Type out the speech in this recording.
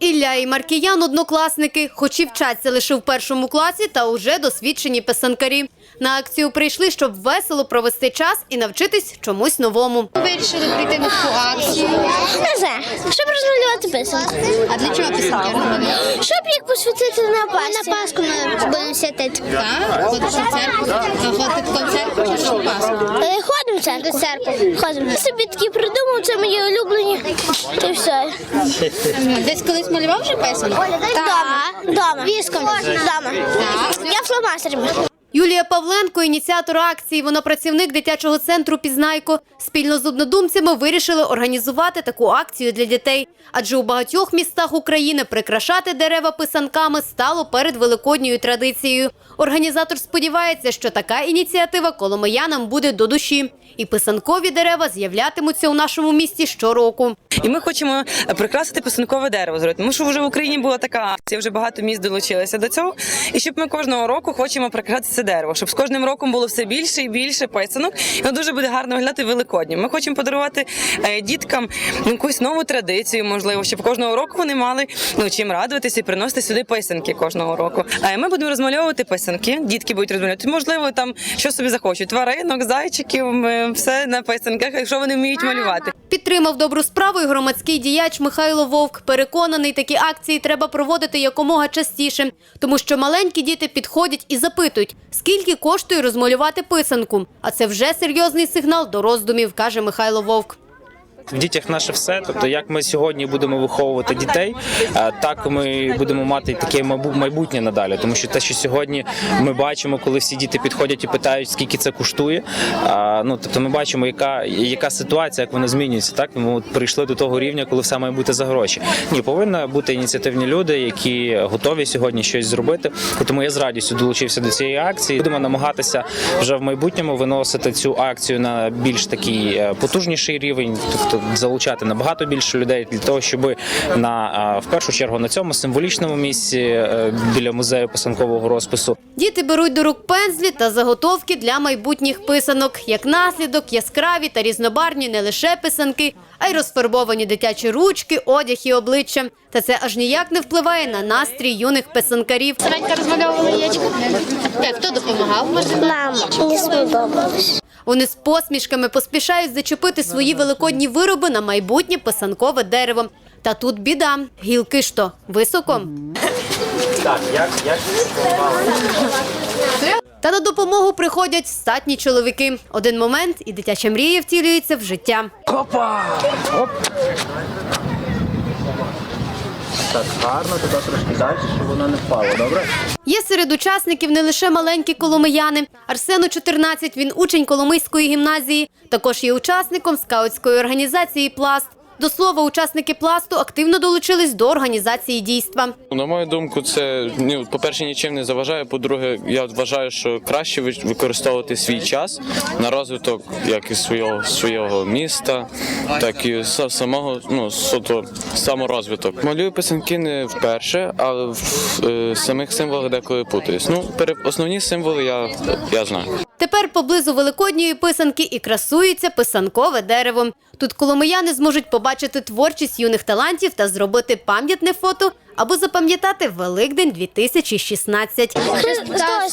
Ілля і Маркіян – однокласники, хоч і вчаться лише в першому класі, та уже досвідчені писанкарі. На акцію прийшли, щоб весело провести час і навчитись чомусь новому. Вирішили прийти на таку акцію. Не знаю, щоб розмалювати писанку. А для чого писанки? Щоб їх посвятити на Пасху. На Пасху ми будемо святити. Так, ходити в церкву. Ходити в церкву чи що в Пасху? Е, Ходимо в церкву. До церкви. Ходимо. Я собі такі придумав, це мої улюблені. Та й все. Десь колись малював вже писанку? Дома. Дома. Віском. Дома. Я фломастерами. Юлія Павленко – ініціатор акції. Вона працівник дитячого центру «Пізнайко». Спільно з однодумцями вирішили організувати таку акцію для дітей. Адже у багатьох містах України прикрашати дерева писанками стало перед великодньою традицією. Організатор сподівається, що така ініціатива коломиянам буде до душі. І писанкові дерева з'являтимуться у нашому місті щороку. І ми хочемо прикрасити писанкове дерево. Тому що вже в Україні була така акція, вже багато міст долучилися до цього. І щоб ми кожного року хочемо прикрасити це дерево, щоб з кожним роком було все більше і більше писанок. Воно дуже буде гарно виглядати великоднім. Ми хочемо подарувати е, діткам якусь нову традицію, можливо, щоб кожного року вони мали ну чим радуватися і приносити сюди писанки кожного року. А ми будемо розмальовувати писанки. Дітки будуть розмальовувати. Можливо, там що собі захочуть. Тваринок, зайчиків, е, все на писанках, якщо вони вміють малювати. Підтримав добру справу і громадський діяч Михайло Вовк. Переконаний, такі акції треба проводити якомога частіше, тому що маленькі діти підходять і запитують, скільки коштує розмалювати писанку. А це вже серйозний сигнал до роздумів, каже Михайло Вовк. В дітях наше все. Тобто, як ми сьогодні будемо виховувати дітей, е, так ми будемо мати таке майбутнє надалі. Тому що те, що сьогодні ми бачимо, коли всі діти підходять і питають, скільки це коштує. Ну тобто, ми бачимо, яка яка ситуація, як вона змінюється. Так ми прийшли до того рівня, коли все має бути за гроші. Ні, повинні бути ініціативні люди, які готові сьогодні щось зробити. І тому я з радістю долучився до цієї акції. Будемо намагатися вже в майбутньому виносити цю акцію на більш такий е, потужніший рівень, тобто залучати набагато більше людей для того, щоб на в першу чергу на цьому символічному місці е, біля музею писанкового розпису Діти беруть до рук пензлі та заготовки для майбутніх писанок. Як наслідок, яскраві та різнобарвні не лише писанки, а й розфарбовані дитячі ручки, одяг і обличчя. Та це аж ніяк не впливає на настрій юних писанкарів. Санька розмальовувала яєчко. Так, хто допомагав? Може, Мам, мені сподобалось. Вони з посмішками поспішають зачепити свої великодні вироби на майбутнє писанкове дерево. Та тут біда. Гілки ж то високо. так, як, як Та на допомогу приходять статні чоловіки. Один момент і дитяча мрія втілюється в життя. Так гарно, туди трошки далі, щоб воно не впало. Добре. Є серед учасників не лише маленькі коломияни. Арсену 14, він учень Коломийської гімназії. Також є учасником скаутської організації Пласт. До слова, учасники пласту активно долучились до організації дійства. На мою думку, це ну, по-перше, нічим не заважає. По-друге, я вважаю, що краще ви- використовувати свій час на розвиток як і свого свого міста, так і самого ну суто саморозвиток. Малюю писанки не вперше, але в е, самих символах деколи путаюсь. Ну, основні символи я, я знаю. Тепер поблизу великодньої писанки і красується писанкове дерево. Тут коломияни зможуть побачити творчість юних талантів та зробити пам'ятне фото або запам'ятати Великдень 2016. Христос